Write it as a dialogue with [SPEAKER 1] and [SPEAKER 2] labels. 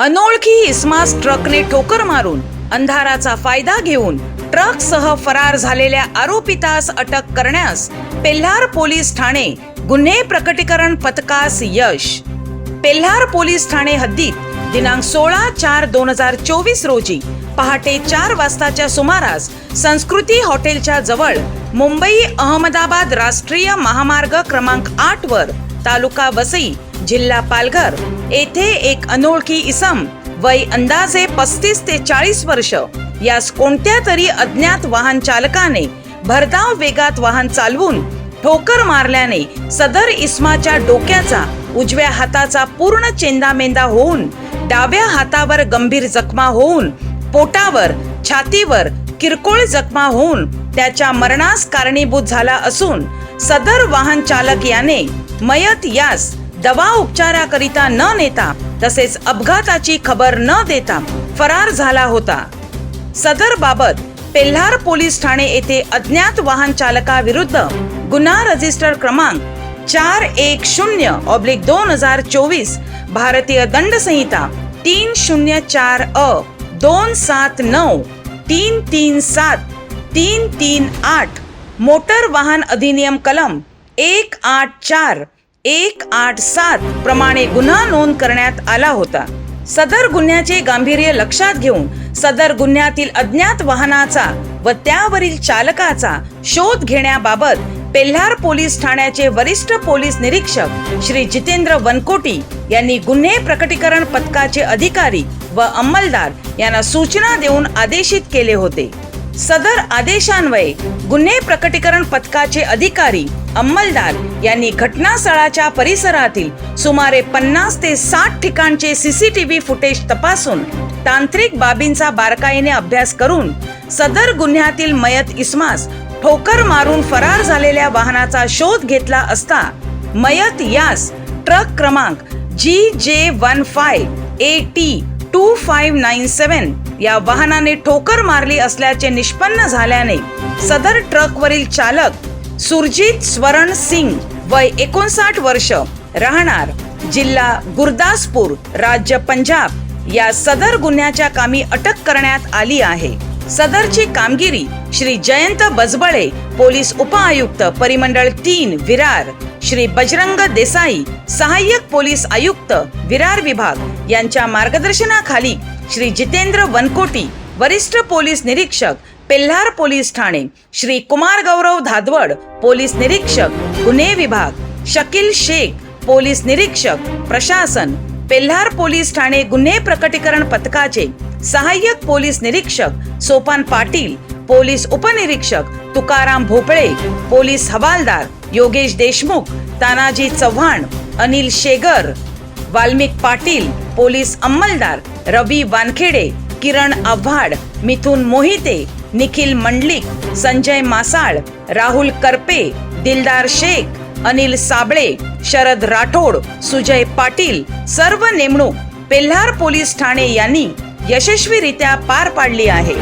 [SPEAKER 1] अनोळखी इस्मास ट्रकने ठोकर मारून अंधाराचा फायदा घेऊन ट्रकसह फरार झालेल्या आरोपितास अटक करण्यास पेल्हार पोलीस ठाणे गुन्हे प्रकटीकरण पथकास यश. पेल्हार पोलीस ठाणे हद्दीत दिनांक सोळा चार दोन हजार चोवीस रोजी पहाटे चार वाजताच्या सुमारास संस्कृती हॉटेलच्या जवळ मुंबई अहमदाबाद राष्ट्रीय महामार्ग क्रमांक आठ वर तालुका वसई जिल्हा पालघर येथे एक अनोळखी इसम वय अंदाजे पस्तीस ते चाळीस वर्ष. यास कोणत्या तरी अज्ञात वाहन चालकाने भरधाव वेगात वाहन चालवून ठोकर मारल्याने सदर इस्माच्या डोक्याचा उजव्या हाताचा पूर्ण चेंदामेंदा होऊन डाव्या हातावर गंभीर जखमा होऊन पोटावर छातीवर किरकोळ जखमा होऊन त्याच्या मरणास कारणीभूत झाला असून सदर वाहन चालक याने मयत यास दवा उपचाराकरिता न नेता तसेच अपघाताची खबर न देता फरार झाला होता. सदर बाबत पेल्हार पोलीस ठाणे येथे अज्ञात वाहन चालकाविरुद्ध गुन्हा रजिस्टर क्रमांक चार एक शून्य ऑब्लिक दोन हजार चोवीस भारतीय दंड संहिता तीन शून्य चार अ दोन सात नऊ तीन तीन सात तीन तीन आठ मोटर वाहन अधिनियम कलम एक आठ चार एक आठ सात प्रमाणे गुन्हा नोंद करण्यात आला होता. सदर गुन्ह्याचे गांभीर्य लक्षात घेऊन सदर गुन्ह्यातील अज्ञात वाहनाचा व त्यावरील चालकाचा शोध घेण्याबाबत पेल्हार पोलीस ठाण्याचे वरिष्ठ पोलीस निरीक्षक श्री जितेंद्र वनकोटी यांनी गुन्हे प्रकटीकरण पथकाचे अधिकारी व अंमलदार यांना सूचना देऊन आदेशित केले होते. सदर आदेशान्वये गुन्हे प्रकटीकरण पथकाचे अधिकारी अंमलदार यांनी घटनास्थळाच्या परिसरातील सुमारे पन्नास ते साठ ठिकाणचे सीसीटीव्ही फुटेज तपासून तांत्रिक बाबींचा बारकाईने अभ्यास करून सदर गुन्ह्यातील मयत इस्मास ठोकर मारून फरार झालेल्या वाहनाचा शोध घेतला असता मयत यास ट्रक क्रमांक G J one five A T two five nine seven या वाहनाने ठोकर मारली असल्याचे निष्पन्न झाल्याने सदर ट्रकवरील चालक सुरजित स्वरण सिंग वय एकोणसाठ वर्ष राहणार जिल्हा गुरदासपूर राज्य पंजाब. या सदर गुन्ह्याच्या कामी अटक करण्यात आली आहे. सदरची कामगिरी श्री जयंत बजबळे पोलीस उपआयुक्त परिमंडळ तीन विरार. श्री बजरंग देसाई सहाय्यक पोलीस आयुक्त विरार विभाग. यांच्या मार्गदर्शनाखाली श्री जितेंद्र वनकोटी वरिष्ठ पोलीस निरीक्षक पेल्हार पोलीस ठाणे श्री कुमार गौरव धादवड पोलीस निरीक्षक गुन्हे विभाग शकील शेख पोलीस निरीक्षक प्रशासन पेल्हार पोलीस ठाणे गुन्हे प्रकटीकरण पथकाचे सहाय्यक पोलीस निरीक्षक सोपान पाटील पोलीस उपनिरीक्षक तुकाराम भोपळे पोलीस हवालदार योगेश देशमुख तानाजी चव्हाण अनिल शेगर वाल्मिक पाटील पोलीस अंमलदार रवी वानखेडे किरण आव्हाड मिथुन मोहिते निखिल मंडलिक संजय मासाळ राहुल करपे दिलदार शेख अनिल साबळे शरद राठोड सुजय पाटील सर्व नेमणूक पेल्हार पोलीस ठाणे यांनी यशस्वीरित्या पार पाडली आहे.